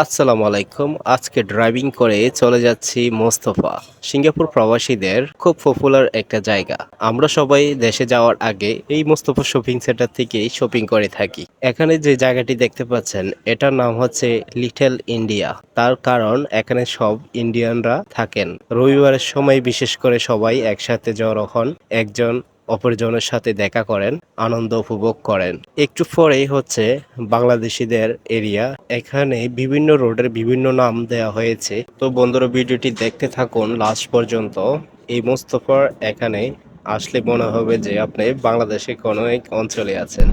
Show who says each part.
Speaker 1: আসসালামু আলাইকুম। আজকে ড্রাইভিং করে চলে যাচ্ছি মোস্তফা। সিঙ্গাপুর প্রবাসীদের খুব পপুলার একটা জায়গা। আমরা সবাই দেশে যাওয়ার আগে এই মোস্তফা শপিং সেন্টার থেকেই শপিং করে থাকি। এখানে যে জায়গাটি দেখতে পাচ্ছেন, এটার নাম হচ্ছে লিটল ইন্ডিয়া তার কারণ এখানে সব ইন্ডিয়ানরা থাকেন। রবিবারের সময় বিশেষ করে সবাই একসাথে জড়ো হন। একজন অপরজনের সাথে দেখা করেন, আনন্দ উপভোগ করেন। একটু পরেই হচ্ছে বাংলাদেশিদের এরিয়া, এখানে বিভিন্ন রোডের বিভিন্ন নাম দেওয়া হয়েছে। তো বন্ধুরা, ভিডিওটি দেখতে থাকুন লাস্ট পর্যন্ত। এই মোস্তফার এখানে আসলে মনে হবে যে আপনি বাংলাদেশে কোনো এক অঞ্চলে আছেন।